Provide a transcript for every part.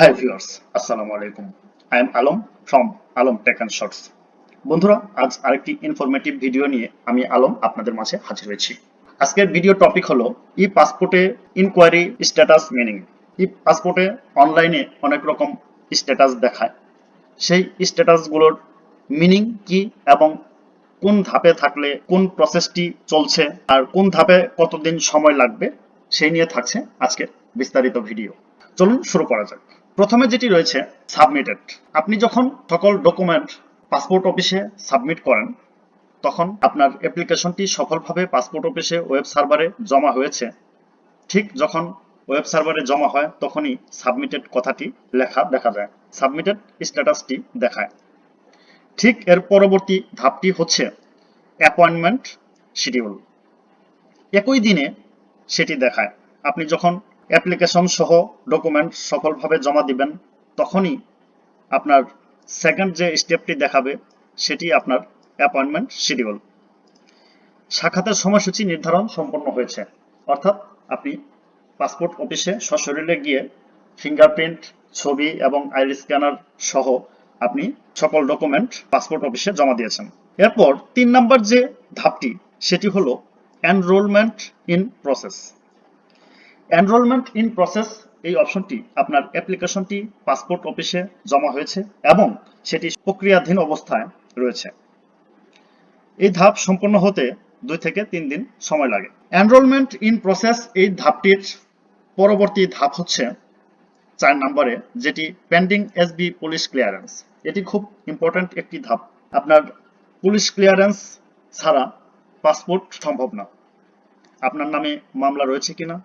High viewers আসসালামু আলাইকুম I am Alam from Alam tech and shorts বন্ধুরা, আজ আরেকটি ইনফরমেটিভ ভিডিও নিয়ে আমি আলম আপনাদের মাঝে হাজির হয়েছি। আজকের ভিডিও টপিক হলো ই পাসপোর্টে ইনকোয়ারি স্ট্যাটাস মিনিং ই পাসপোর্টে অনলাইনে অনেক রকম স্ট্যাটাস দেখায়। সেই স্ট্যাটাসগুলোর মিনিং কি এবং কোন ধাপে থাকলে কোন প্রসেসটি চলছে আর কোন ধাপে কতদিন সময় লাগবে, সেই নিয়ে থাকছে আজকের বিস্তারিত ভিডিও চলুন শুরু করা যাক। প্রথমে যেটি রয়েছে সাবমিটেড আপনি যখন সকল ডকুমেন্ট পাসপোর্ট অফিসে সাবমিট করেন, তখন আপনার অ্যাপ্লিকেশনটি সফলভাবে পাসপোর্ট অফিসে ওয়েব সার্ভারে জমা হয়েছে। ঠিক যখন ওয়েব সার্ভারে জমা হয়, তখনই সাবমিটেড কথাটি লেখা দেখা যায়। সাবমিটেড স্ট্যাটাসটি দেখায়। ঠিক এর পরবর্তী ধাপটি হচ্ছে অ্যাপয়েন্টমেন্ট শিডিউল একই দিনে সেটি দেখায়। আপনি যখন অ্যাপ্লিকেশন সহ ডকুমেন্ট সফলভাবে জমা দিবেন, তখনই আপনার সেকেন্ড যে স্টেপটি দেখাবে, সেটি আপনার অ্যাপয়েন্টমেন্ট শিডিউল সাক্ষাতের সময়সূচি নির্ধারণ সম্পন্ন হয়েছে। অর্থাৎ আপনি পাসপোর্ট অফিসে সশরীরে গিয়ে ফিঙ্গারপ্রিন্ট ছবি এবং আইরি স্ক্যানার সহ আপনি সকল ডকুমেন্ট পাসপোর্ট অফিসে জমা দিয়েছেন। এরপর তিন নম্বর যে ধাপটি, সেটি হলো enrolment in process enrolment in process এই অপশনটি আপনার অ্যাপ্লিকেশনটি পাসপোর্ট অফিসে জমা হয়েছে এবং সেটি প্রক্রিয়াধীন অবস্থায় রয়েছে। এই ধাপ সম্পন্ন হতে দুই থেকে তিন দিন সময় লাগে। এনরোলমেন্ট ইন প্রসেস এই ধাপটির পরবর্তী ধাপ হচ্ছে চার নম্বরে, যেটি পেন্ডিং এসবি পুলিশ ক্লিয়ারেন্স এটি খুব ইম্পর্ট্যান্ট একটি ধাপ। আপনার পুলিশ ক্লিয়ারেন্স ছাড়া পাসপোর্ট সম্ভব না। আপনার নামে মামলা রয়েছে কিনা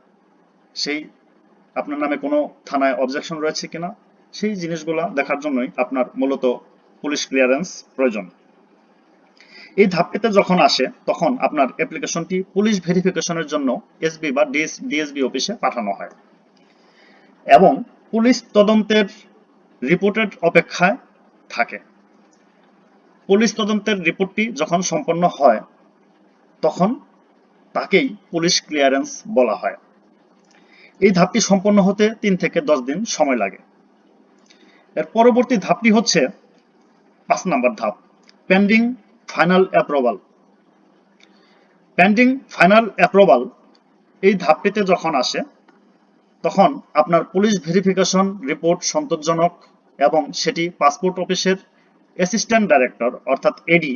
সেই আপনার নামে কোনো থানায় অবজেকশন রয়েছে কিনা, সেই জিনিসগুলা দেখার জন্যই আপনার মূলত পুলিশ ক্লিয়ারেন্স প্রয়োজন। এই ধাপটিতে যখন আসে, তখন আপনার অ্যাপ্লিকেশনটি পুলিশ ভেরিফিকেশনের জন্য এসবি বা ডিএসবি অফিসে পাঠানো হয়। এবং পুলিশ তদন্তের রিপোর্টের অপেক্ষায় থাকে। পুলিশ তদন্তের রিপোর্টটি যখন সম্পন্ন হয়, তখন তাকেই পুলিশ ক্লিয়ারেন্স বলা হয়। এই ধাপটি সম্পন্ন হতে তিন থেকে দশ দিন সময় লাগে। এর পরবর্তী ধাপটি হচ্ছে পাঁচ নাম্বার ধাপ pending final approval pending final approval এই ধাপটিতে যখন আসে, তখন আপনার পুলিশ ভেরিফিকেশন রিপোর্ট সন্তোষজনক এবং সেটি পাসপোর্ট অফিসের অ্যাসিস্ট্যান্ট ডাইরেক্টর অর্থাৎ এডি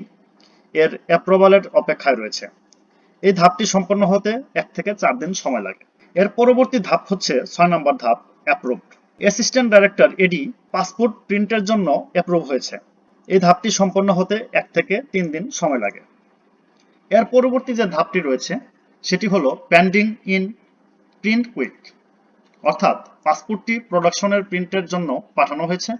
এর অ্যাপ্রুভালের অপেক্ষায় রয়েছে। এই ধাপটি সম্পন্ন হতে এক থেকে চার দিন সময় লাগে। এর পরবর্তী ধাপ হচ্ছে ছয় নম্বর ধাপ approved assistant director AD passport প্রিন্টের জন্য অ্যাপ্রুভ হয়েছে। এই ধাপটি সম্পন্ন হতে এক থেকে তিন দিন সময় লাগে। এর পরবর্তী যে ধাপটি রয়েছে, সেটি হলো প্যান্ডিং ইন প্রিন্ট কুইক অর্থাৎ পাসপোর্টটি প্রোডাকশনের প্রিন্টের জন্য পাঠানো হয়েছে।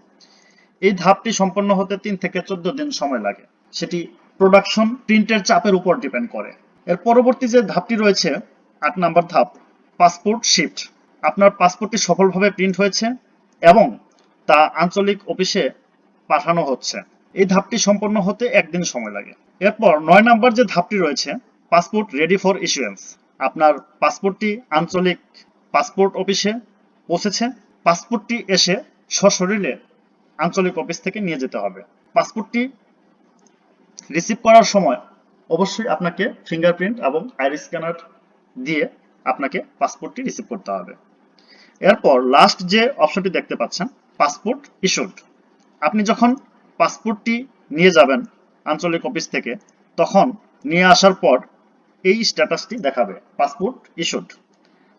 এই ধাপটি সম্পন্ন হতে তিন থেকে চোদ্দ দিন সময় লাগে। সেটি প্রোডাকশন প্রিন্টের চাপের উপর ডিপেন্ড করে। এর পরবর্তী যে ধাপটি রয়েছে, আট নাম্বার ধাপ পাসপোর্ট শিফট। আপনার পাসপোর্টটি সফলভাবে প্রিন্ট হয়েছে এবং তা আঞ্চলিক অফিসে পাঠানো হচ্ছে। এই ধাপটি সম্পন্ন হতে একদিন সময় লাগে। এরপর নয় নাম্বার যে ধাপটি রয়েছে, পাসপোর্ট রেডি ফর ইস্যুয়েন্স। আপনার পাসপোর্টটি আঞ্চলিক পাসপোর্ট অফিসে পৌঁছেছে। পাসপোর্টটি এসে সশরীরে আঞ্চলিক অফিস থেকে নিয়ে যেতে হবে। পাসপোর্টটি রিসিভ করার সময় অবশ্যই আপনাকে ফিঙ্গারপ্রিন্ট এবং আইরিস স্ক্যানার দিয়ে আপনাকে পাসপোর্টটি রিসিভ করতে হবে। এরপর লাস্ট যে অপশনটি দেখতে পাচ্ছেন পাসপোর্ট ইস্যুড আপনি যখন পাসপোর্টটি নিয়ে যাবেন আঞ্চলিক অফিস থেকে, তখন নিয়ে আসার পর এই স্ট্যাটাসটি দেখাবে পাসপোর্ট ইস্যুড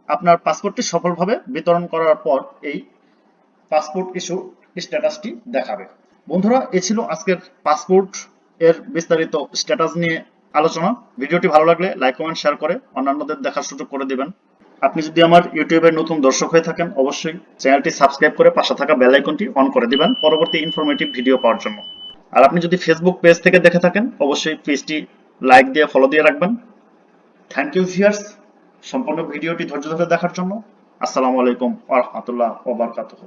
আপনার পাসপোর্টটি সফলভাবে বিতরণ করার পর এই পাসপোর্ট ইস্যু স্ট্যাটাসটি দেখাবে। বন্ধুরা, এ ছিল আজকের পাসপোর্ট এর বিস্তারিত স্ট্যাটাস নিয়ে আলোচনা। ভিডিওটি ভালো লাগলে লাইক, কমেন্ট, শেয়ার করে অন্যান্যদের দেখার সুযোগ করে দিবেন। আপনি যদি আমার ইউটিউবের নতুন দর্শক হয়ে থাকেন, অবশ্যই চ্যানেলটি সাবস্ক্রাইব করে পাশে থাকা বেল আইকনটি অন করে দিবেন পরবর্তী ইনফরমেটিভ ভিডিও পাওয়ার জন্য। আর আপনি যদি ফেসবুক পেজ থেকে দেখে থাকেন, অবশ্যই পেজটি লাইক দিয়ে ফলো দিয়ে রাখবেন। থ্যাংক ইউ ভিউয়ার্স সম্পূর্ণ ভিডিওটি ধৈর্য ধরে দেখার জন্য। আসসালামু আলাইকুম ওয়া রাহমাতুল্লাহ ওয়া বারাকাতুহু।